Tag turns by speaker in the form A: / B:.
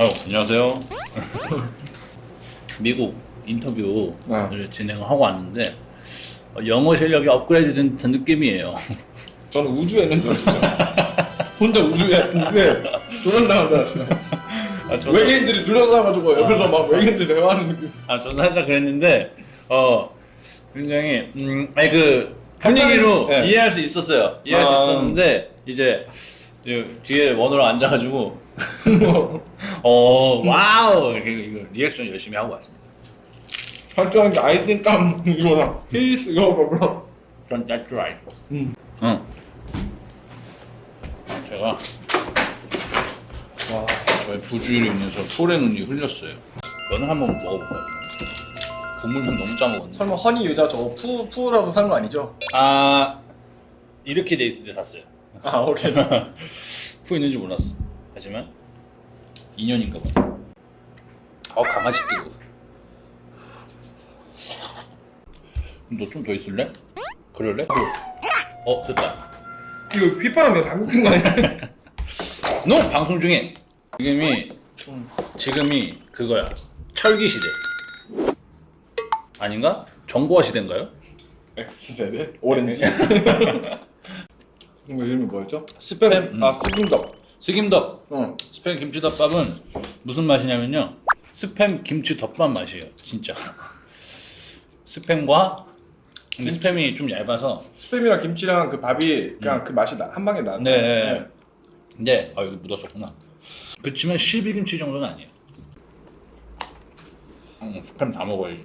A: 아유 안녕하세요. 미국 인터뷰를
B: 아.
A: 진행하고 왔는데 어, 영어 실력이 업그레이드 된 듯한 느낌이에요.
B: 저는 우주에 있는 줄 알았어요. 혼자 우주에 우주에 조련당한다.
A: 아, 저도,
B: 외계인들이 둘러싸가지고 옆에서 막 외계인들 대화하는 느낌.
A: 아 저도 살짝 그랬는데 어 굉장히 음 아니 그 분위기로
B: 네.
A: 이해할 수 있었어요. 이해할 수
B: 아.
A: 있었는데 이제 이 뒤에 원으로 앉아가지고 어 와우 이렇게 이거 리액션 열심히 하고 왔습니다.
B: 게 think I'm 이거랑 He's 이거 뭐라.
A: 전 that's right.
B: 음.
A: 응. 제가
B: 와.
A: 저의 부주의로 인해서 소래 눈이 흘렸어요. 면을 한번 먹어볼까요? 국물만 너무 짜먹었네.
B: 설마 허니 유자 저거 푸 푸라서 산 거 아니죠?
A: 아 이렇게 돼 있을 때 샀어요.
B: 아 오케이.
A: 푸 있는지 몰랐어. 하지만 인연인가 봐. 아 강아지 뜨거. 너좀 더 있을래? 그럴래? 어 됐다.
B: 이거 휘파람이 방금 낀거 아니야?
A: 너 방송 중에 지금이 지금이 그거야 철기 시대 아닌가? 정보화 시대인가요?
B: X 세대 오렌지. 이거 이름이 뭐였죠?
A: 스팸,
B: 스팸.
A: 음.
B: 아 스팸덕.
A: 스김덮.
B: 어.
A: 스팸 김치 덮밥은 무슨 맛이냐면요. 스팸 김치 덮밥 맛이에요 진짜. 스팸과 근데 스팸이 좀 얇아서
B: 스팸이랑 김치랑 그 밥이 그냥 그 맛이 나, 한 방에 나.
A: 네. 근데 아 여기 묻었었구나. 그치만 실비김치 정도는 아니에요. 음, 스팸 다 먹어야지